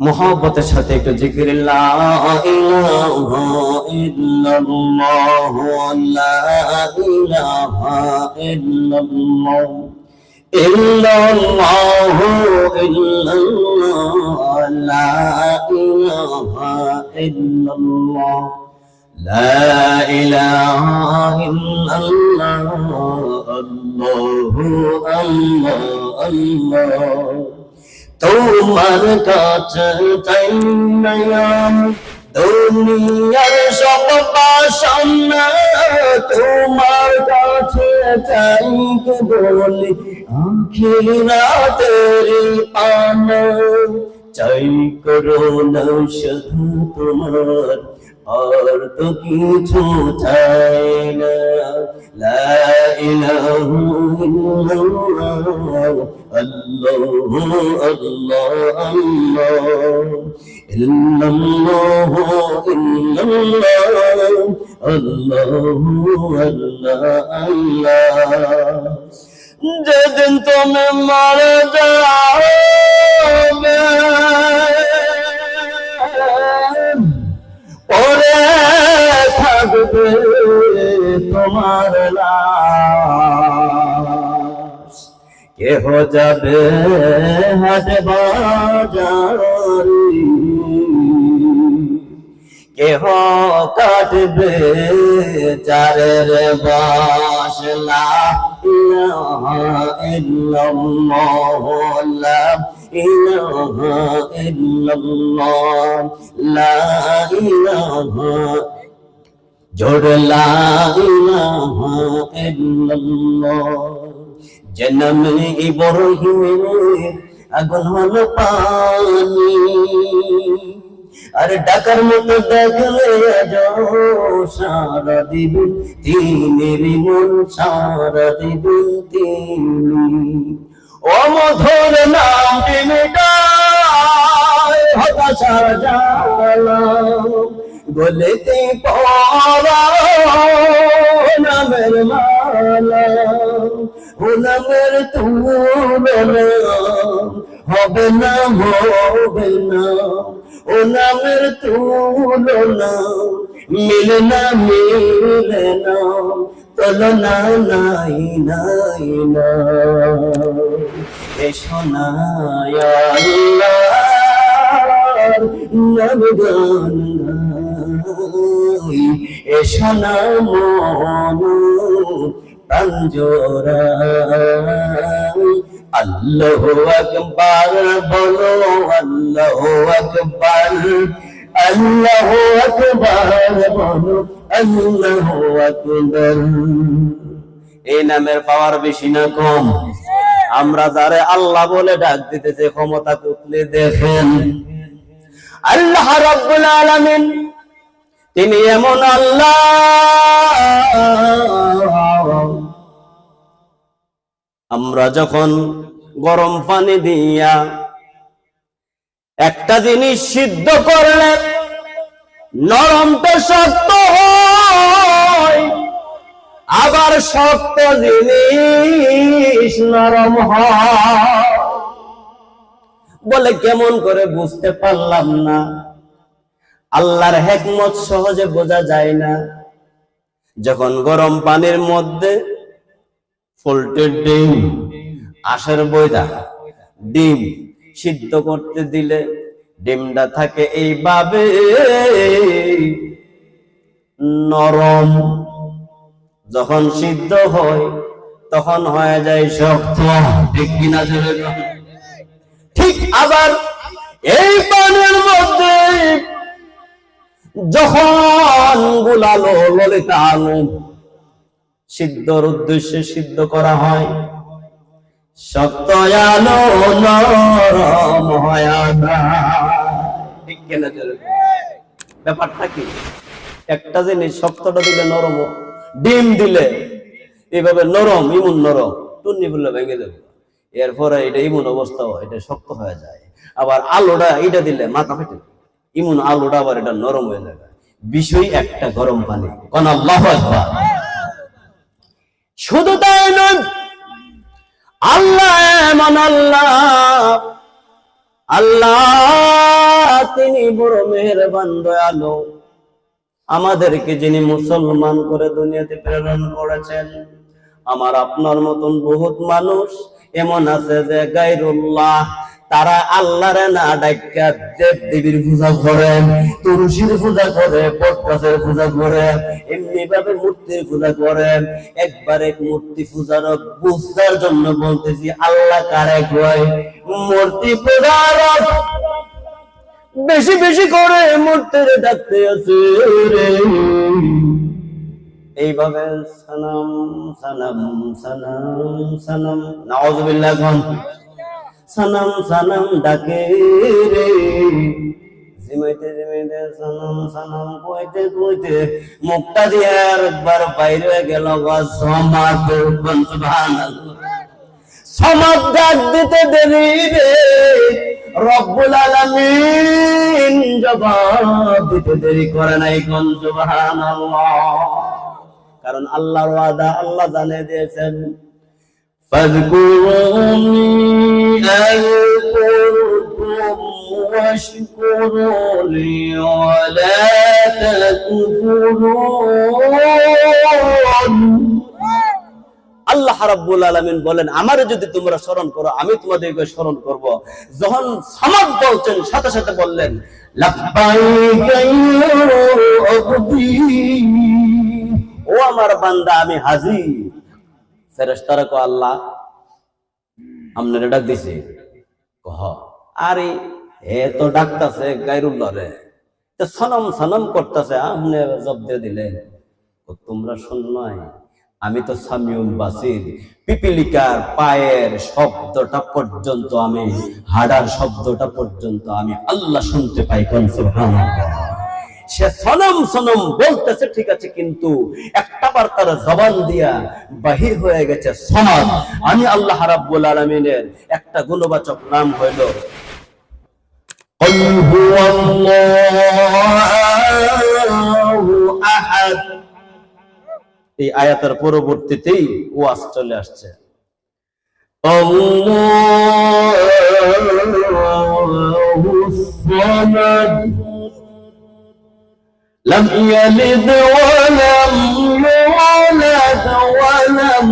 মোহব্বতের সাথে একটু জিকির লা ইলাহা ইল্লাল্লাহ তোমার কাছে নয়ন দুনিয়ার সব বাসনা তোমার কাছে চাই বলি বলি আখিরাতের পানা চাই করো না শুধু তোমার, আর তো কিছু চাই না। লা ইলাহা ইল্লাল্লাহ, আল্লাহু আল্লাহ। আল্লাহ ইল্লাল্লাহ ইল্লাল্লাহ আল্লাহু আল্লাহ আল্লাহ। যেদিন তুমি মারা যাবে পরে থাকবে তোমার কেহ যাবে হাট বাজারি কেহ কাটবে চারের বাসলা ইলাহা জন্ম ইব্রাহিমের আগুন হলো পানি। আর ডাকার মতো দেখলে সারা দিবেন তিনের মন, সারা দিবেন তিনি। ও মধুর নাম হতাশার গলেতে নামের মালা ও নামের তুলনা হবে না হবে না ও নামের তুলনা মিলে না মিলে না তুলনা নাই নাই এসো না নাম গান এসো না, মন প্রাঞ্জরা আল্লাহ আকবার, বলো, আল্লাহ আকবার। আল্লাহ এই নামের পাওয়ার বেশি না কম। আমরা যারে আল্লাহ বলে ডাক দিতেছে, ক্ষমতা কুতলে দেখেন। আল্লাহ রাব্বুল আলামিন, তিনি এমন আল্লাহ। আমরা যখন গরম পানি দিয়া একটা জিনিস সিদ্ধ করলে নরমটা শক্ত হয়। আবার শক্ত জিনিস নরম হয়। বলে কেমন করে বুঝতে পারলাম না। আল্লাহর হেকমত সহজে বোঝা যায় না। যখন গরম পানির মধ্যে ফোল্টের ডিম আশের বইদা ডিম সিদ্ধ করতে দিলে ডিমটা থাকে এইভাবে নরম যখন সিদ্ধ হয়, তখন হয়ে যায় শক্ত। ঠিক কিনা ঠিক আবার এই পানির মধ্যে যখন গুলালো ললিতা আলু সিদ্ধর উদ্দেশ্যে সিদ্ধ করা হয়, শক্ত আলো নরম হয় কেনা ব্যাপারটা কি? একটা জিনিস শক্তটা দিলে নরম ডিম দিলে এইভাবে নরম, ইমুন নরম টুন্নি ফুলে ভেঙে এরপরে এটা ইমুন অবস্থা এটা শক্ত হয়ে যায়। আবার আলুটা এটা দিলে মাথা ফেটে ইমুন আলুটা আবার এটা নরম হয়ে যাবে বিষয় একটা গরম পানি। শুধু তাই নয়, আল্লাহ আল্লাহ। আল্লাহ, তিনি বড় মেহেরবান, দয়ালু। আমাদেরকে যিনি মুসলমান করে দুনিয়াতে প্রেরণ করেছেন, আমার আপনার মতন বহুত মানুষ এমন আছে যে গাইরুল্লাহ তারা আল্লাহরে না ডাক্কা দেব দেবীর পূজা করে, তুলসীর পূজা করে বটগাছের পূজা করে, এমনি ভাবে মূর্তির পূজা করে। একবার এক মূর্তি পূজার বুঝার জন্য বলতেছি, আল্লাহ কারে কয়? মূর্তি পূজার বেশি বেশি করে মূর্তির ডাকতে আছে রে। এইভাবে সানাম সানাম সানাম সানাম নাউজুবিল্লাহ কোন সনম সনম ডাকে রে। জিমাইতে জিমাইতে সনম সনম কইতে কইতে মুক্তা দিয়ে একবার বাইরে গেল সমাদ সমাদ ডাক দিতে দেরি রে। রব্বুল আলামিন জবাব দিতে দেরি করে নাই কোন, সুবহানাল্লাহ। কারণ আল্লাহর ওয়াদা আল্লাহ জানে দিয়েছেন। ফাযকুরুনি واشكروا لي ولا تكفرون আল্লাহ রাব্বুল আলামিন বলেন আমারে যদি তোমরা স্মরণ করো আমি তোমাদেরকে স্মরণ করব যখন সামাদ বলছেন সাথে সাথে বললেন লাব্বাইকা ইয়া আবদি ও আমার বান্দা আমি হাজির ফেরেশতারা কো আল্লাহ আমনের ডাক দিছে কহ আরে এ তো ডাকতাছে গায়রুল্লাহ রে সনম সনম করতেছে, আমনে জব দিয়ে দিলেন তোমরা শুন নয় আমি তো সামিউল বাসির। পিপিলিকার পায়ের শব্দটা পর্যন্ত আমি, হাডার শব্দটা পর্যন্ত আমি আল্লাহ শুনতে পাই সে সনম সনম বলতেছে, ঠিক আছে, কিন্তু একটা বার তার জবান দিয়া বাহির হয়ে গেছে সমাজ। আমি আল্লাহ রাব্বুল আলামিনের একটা গুণবাচক নাম হইল قل هو الله أحد এই আয়াতের পরবর্তীতেই ওয়াজ চলে আসছে আল্লাহু সামাদ لم يلد ولم يولد ولم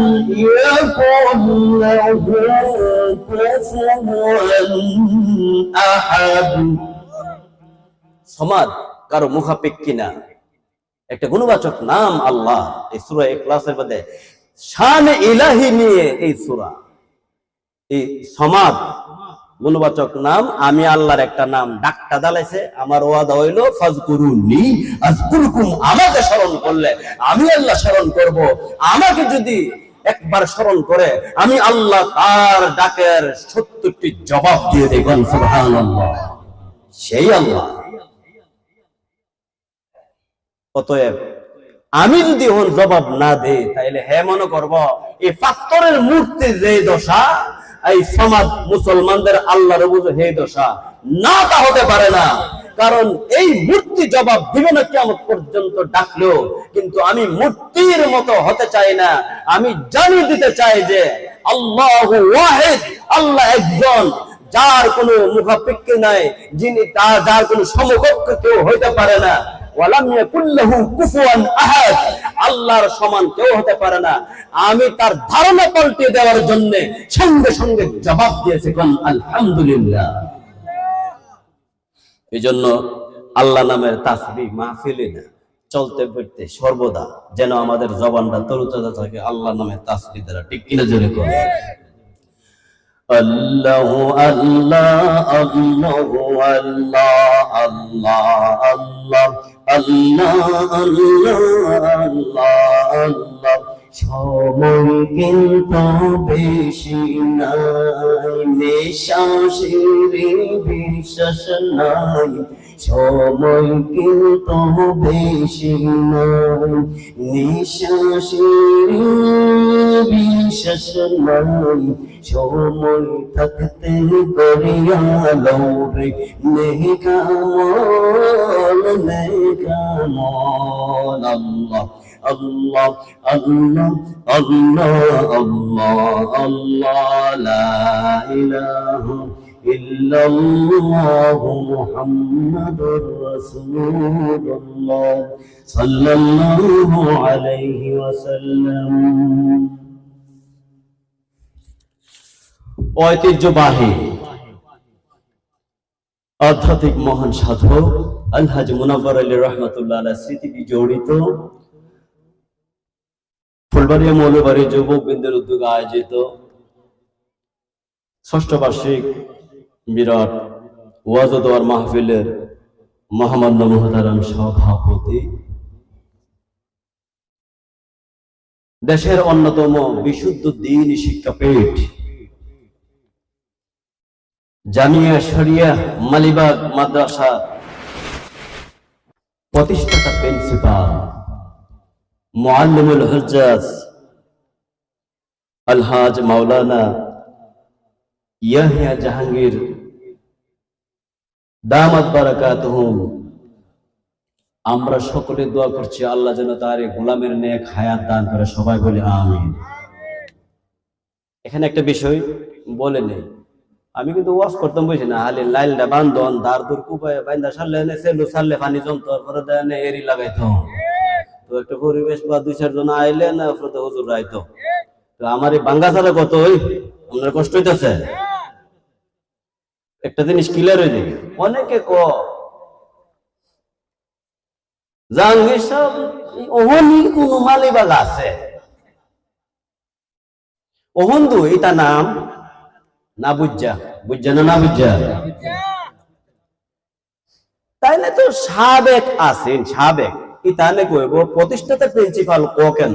يكن له كفوا أحد সমাদ কারও মুখাপেক্ষী না। একটা গুণবাচক নাম আল্লাহ, এই সুরা ক্লাসের মধ্যে শান ইলাহি নিয়ে এই সুরা। এই সমাদ গুণবাচক নাম, আমি আল্লাহর একটা নাম ডাকটা দালাইছে আমার ওয়াদা হইল, ফাজকুরুনি, আজকুরকুম, আমাকে স্মরণ করলে, আমি আল্লাহ স্মরণ করব। আমাকে যদি একবার স্মরণ করে আমি আল্লাহ তার ডাকের সত্তরটি জবাব দিয়ে দেখুন সেই আল্লাহ। অতএব আমি যদি ওর জবাব না দেই, তাইলে হে মনে করব, এই পাত্তরের মূর্তি যে দশা, এই সমাজ মুসলমানদের আল্লাহর বুঝো হে দশা, না তা হতে পারে না। কারণ এই মূর্তি জবাব দিবে না কেমন পর্যন্ত ডাকলেও কিন্তু আমি মূর্তির মতো হতে চাই না। আমি জানিয়ে দিতে চাই যে আল্লাহ ওয়াহিদ, আল্লাহ একজন, যার কোনো মুখাপেক্ষী নাই, যিনি তার যার কোনো সমকক্ষ কেউ হইতে পারে না। আল্লাহর সমান কেউ হতে পারে না। আমি তার ধারণা পাল্টে দেওয়ার জন্য সঙ্গে সঙ্গে জবাব দিয়েছে আলহামদুলিল্লাহ। এই জন্য আল্লাহ নামের তাসবি মাহফিলে না, চলতে ফিরতে সর্বদা যেন আমাদের জবানটা তরুতাজা থাকে, আল্লাহ নামের তাসবি দ্বারা। ঠিক কিনা জোরে করে আল্লাহ আল্লাহ আল্লাহ আল্লাহ আল্লাহ আল্লাহ আল্লাহ আল্লাহ সময় কিন্তু বেশি নাই। নিঃশ্বাসের বিশ্বাস নাই। সময় কিন্তু বেশি নাই। নিঃশ্বাসের বিশ্বাস নাই। সময় থাকতে করিয়া লৌরে নেকামল নেকামল আল্লাহ আল্লাহ আল্লাহ আল্লাহ আল্লাহ আল্লাহ, লা ইল্লাল্লাহ মুহাম্মাদুর রাসূলুল্লাহ সাল্লাল্লাহু আলাইহি ওয়াসাল্লাম। ঐতিহ্যবাহী আধ্যাত্মিক মহান সাধক আলহাজ মুনাফর আলী রহমতুল্লাহ স্মৃতি জড়িত ফুলবাড়িয়া মৌলবাড়ি যুবক বৃন্দের উদ্যোগে আয়োজিত ষষ্ঠ বার্ষিক বিরাট ওয়াজ ও দোয়ার মাহফিলের মহামান্য মহতারাম সভাপতি। দেশের অন্যতম বিশুদ্ধ দিন শিক্ষাপীঠ জামিয়া শরিয়া মালিবাগ মাদ্রাসা প্রতিষ্ঠাতা প্রিন্সিপাল। মুআল্লিমুল হুজ্জাজ আলহাজ মাওলানা ইয়াহিয়া জাহাঙ্গীর। দামাত বারাকাতুহুম আমরা সকলে দোয়া করছি, আল্লাহ যেন তার এই গোলামের নেক হায়াত দান করে। সবাই বলি আমিন। এখানে একটা বিষয় বলে নেই। আমি কিন্তু ওয়াশ করতাম বুঝি না? হালে লাইলটা বান্ধন ধার দূর কুপায় বাইন্দা সারলে সেলু সারলে পানি জমতো পরে দেয় এরি লাগাইতো। তো একটা পরিবেশ বা দুই চারজন আইলে না হুজুর তো আমার এই বাঙ্গা কত আপনার কষ্ট হইতেছে? একটা জিনিস ক্লিয়ার হয়ে যাবে অনেকে ক নাম? না না না তাইলে তো সাবেক আছেন, সাবেক। তাহলে কইব প্রতিষ্ঠাতা প্রিন্সিপাল ক কেন?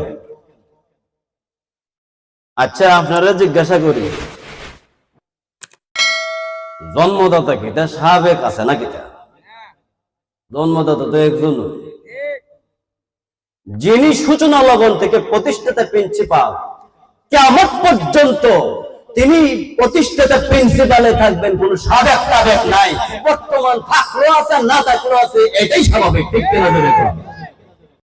আচ্ছা আপনারা জিজ্ঞাসা করি। জন্মদাতা কি? তা সাবেক আছে নাকি তা জন্মদাতা তো একজন যিনি সূচনা লগন থেকে প্রতিষ্ঠাতা প্রিন্সিপাল কেমন পর্যন্ত তিনি প্রতিষ্ঠাতা প্রিন্সিপালে থাকবেন কোন সাবেক নাই। বর্তমান থাকলেও আছে, না থাকলেও আছে, এটাই স্বাভাবিক, ঠিক কিনা?